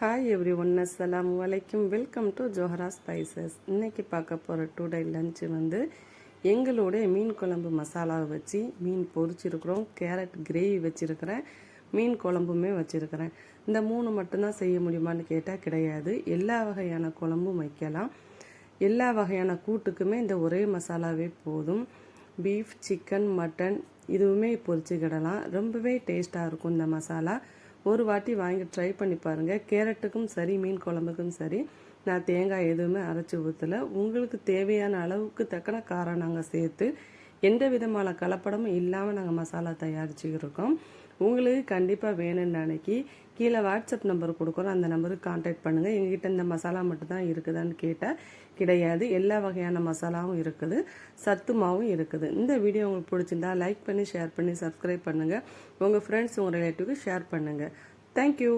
Hi every one அஸ்லாம் வலைக்கும் welcome to Zohra spices இன்றைக்கி பார்க்க போகிற டூ டே லஞ்சு வந்து எங்களுடைய மீன் குழம்பு மசாலாவை வச்சு மீன் பொரிச்சிருக்கிறோம். கேரட் கிரேவி வச்சுருக்கிறேன். மீன் குழம்புமே வச்சுருக்கிறேன். இந்த மூணு மட்டும்தான் செய்ய முடியுமான்னு கேட்டால் கிடையாது. எல்லா வகையான குழம்பும் வைக்கலாம். எல்லா வகையான கூட்டுக்குமே இந்த ஒரே மசாலாவே போதும். பீஃப் சிக்கன் மட்டன் இதுவுமே பொரிச்சுக்கிடலாம். ரொம்பவே டேஸ்ட்டாக இருக்கும் இந்த மசாலா. ஒரு வாட்டி வாங்கி ட்ரை பண்ணி பாருங்கள் கேரட்டுக்கும் சரி மீன் குழம்புக்கும் சரி நான் தேங்காய் எதுவுமே அரைச்சி ஊற்றலை உங்களுக்கு தேவையான அளவுக்கு தக்கன காரம் நாங்கள் சேர்த்து எந்த விதமான கலப்படமும் இல்லாமல் நாங்கள் மசாலா தயாரிச்சுருக்கோம் உங்களுக்கு கண்டிப்பாக வேணும்னு அன்னைக்கு கீழே வாட்ஸ்அப் நம்பர் கொடுக்குறோம். அந்த நம்பருக்கு காண்டாக்ட் பண்ணுங்கள் எங்ககிட்ட இந்த மசாலா மட்டும் தான் இருக்குதான்னு கேட்டால் கிடையாது. எல்லா வகையான மசாலாவும் இருக்குது. சத்து மாவும் இருக்குது. இந்த வீடியோ உங்களுக்கு பிடிச்சிருந்தா லைக் பண்ணி ஷேர் பண்ணி சப்ஸ்கிரைப் பண்ணுங்கள் உங்கள் ஃப்ரெண்ட்ஸ் உங்கள் ரிலேட்டிவ்க்கு ஷேர் பண்ணுங்கள் தேங்க்யூ